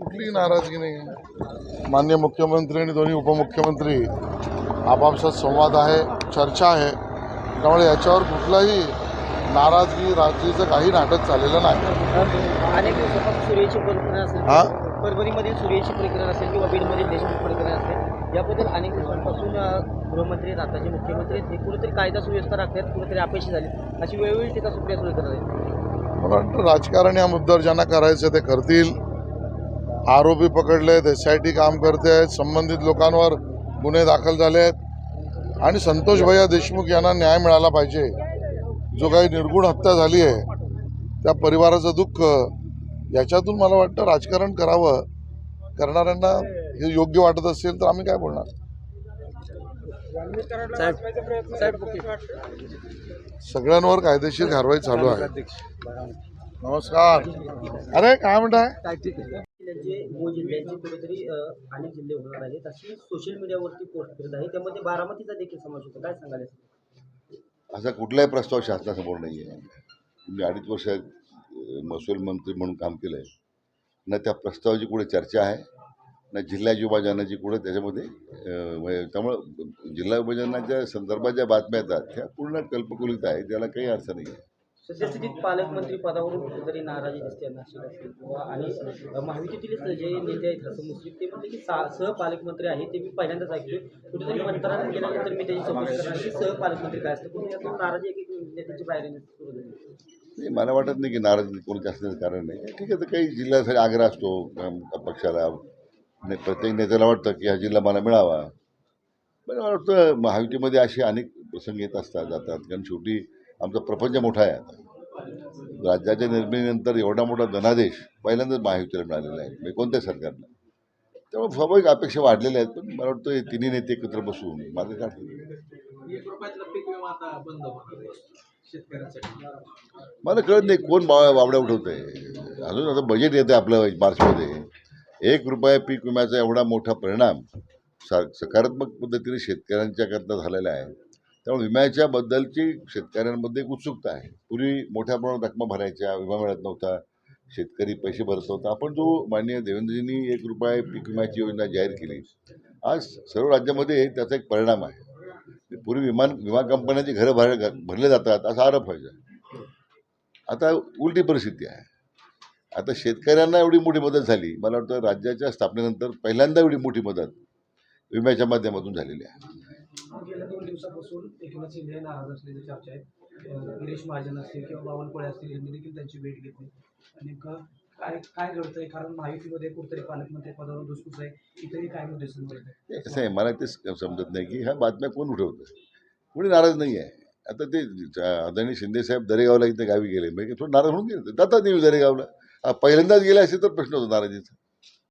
कुठलीही नाराजगी नाही. मान्य मुख्यमंत्री आणि दोन्ही उपमुख्यमंत्री आपापसात संवाद आहे चर्चा आहे. त्यामुळे याच्यावर कुठलाही नाराजगी राजकीचं काही नाटक चाललेलं नाही. हा? परभणीमधील सूर्याची प्रकरण असेल किंवा बीडमधील देशमुख प्रकरण असेल याबद्दल अनेक दिवसांपासून गृहमंत्री आताचे मुख्यमंत्री आहेत, हे कुठेतरी कायदा सुव्यवस्था राखण्यात कुठेतरी अपयशी झाले अशी वेळोवेळी टीका सुप्रिया सुळे करत आहेत. मला वाटतं राजकारण या मुद्द्यावर ज्यांना करायचं ते करतील. आरोपी पकडले आहेत एस आय टी काम करते आहेत संबंधित लोकांवर गुन्हे दाखल झाले आहेत. आणि संतोष भैया देशमुख यांना न्याय मिळाला पाहिजे. जो काही निर्गुण हत्या झाली आहे त्या परिवाराचं दुःख याच्यातून मला वाटतं राजकारण करावं. करणाऱ्यांना हे योग्य वाटत असेल तर आम्ही काय बोलणार? सगळ्यांवर कायदेशीर कारवाई चालू आहे. नमस्कार. अरे काय म्हणताय? जिल्ह्याचे मूळ जिल्ह्याचे कुठेतरी अनेक जिल्हे होणार आहेत. अशी सोशल मीडियावरती पोस्ट करत आहे. त्यामध्ये बारामतीचा देखील समाज होतो. काय सांगाल असा कुठलाही प्रस्ताव शासनासमोर नाही आहे मी अडीच वर्ष महसूल मंत्री म्हणून काम केलं आहे ना त्या प्रस्तावाची कुठे चर्चा आहे ना जिल्हा विभाजनाची कुठे त्याच्यामध्ये त्यामुळं जिल्हा विभाजनाच्या संदर्भात ज्या बातम्या येतात त्या पूर्ण कल्पकुलित आहे त्याला काही अर्थ नाही आहे सद्यस्थितीत पालकमंत्री पदावरून कुठेतरी नाराजी दिसते नाशिक असेल किंवा आणि अ, जे नेते आहेत हसन मुश्रीफ ते म्हणते की सा सहपालकमंत्री आहे ते मी पहिल्यांदाच ऐकले कुठेतरी मंत्रालयात गेल्यानंतर मी त्याची चौकशी करणार की सहपालकमंत्री काय असतं. कुठे यातून नाराजी एक एक नेत्यांची बाहेर सुरू झाली? नाही मला वाटत नाही की नाराज कोणी असण्याचं कारण नाही. ठीक आहे तर काही जिल्ह्यासाठी आग्रह असतो पक्षाला. आणि प्रत्येक नेत्याला वाटतं की हा जिल्हा मला मिळावा. मला वाटतं महायुतीमध्ये असे अनेक प्रसंग येत असतात जातात. कारण शेवटी आमचा प्रपंच मोठा आहे आता. राज्याच्या निर्मितीनंतर एवढा मोठा धनादेश पहिल्यांदाच महायुतीला मिळालेला आहे. म्हणजे कोणत्या सरकारनं? त्यामुळे स्वाभाविक अपेक्षा वाढलेल्या आहेत पण मला वाटतं हे तिन्ही नेते एकत्र बसून मार्ग काढतील. मला कळत नाही कोण बा बावड्या उठवत आहे अजून आता बजेट येतं आपलं मार्चमध्ये. एक रुपया पीक विम्याचा एवढा मोठा परिणाम सा सकारात्मक पद्धतीने शेतकऱ्यांच्याकरता झालेला आहे. त्यामुळे विम्याच्या बद्दलची शेतकऱ्यांमध्ये एक उत्सुकता आहे. पूर्वी मोठ्या प्रमाणात रकमा भरायच्या विमा मिळत नव्हता शेतकरी पैसे भरत नव्हता. आपण जो माननीय देवेंद्रजींनी एक रुपये पीक विम्याची योजना जाहीर केली आज सर्व राज्यामध्ये त्याचा एक परिणाम आहे. पूर्वी विमान विमा कंपन्यांची घरं भर भरले जातात असा आरोप व्हायचा. आता उलटी परिस्थिती आहे. आता शेतकऱ्यांना एवढी मोठी मदत झाली मला वाटतं राज्याच्या स्थापनेनंतर पहिल्यांदा एवढी मोठी मदत विम्याच्या माध्यमातून झालेली आहे. दिवसापासून एकनाथ शिंदे नाराज असल्याची चर्चा आहे. गिरीश महाजन असतील किंवा बावनकुळे असतील यांनी देखील त्यांची भेट घेतली. आणि क- काय काय घडतंय? कारण माहितीमध्ये कुठतरी पालकमंत्री पदावर धुसफूस आहे. इतरही काय मुद्दे समोर येत कसं आहे मला ते समजत नाही की ह्या बातम्या कोण उठवतं कोणी नाराज नाही आहे. आता ते आदरणीय शिंदेसाहेब दरेगावला इथे गावी गेले. म्हणजे थोडं नाराज होऊन गेले. जातात देवी दरेगावला. पहिल्यांदाच गेले असे तर प्रश्न होतो नाराजीचा.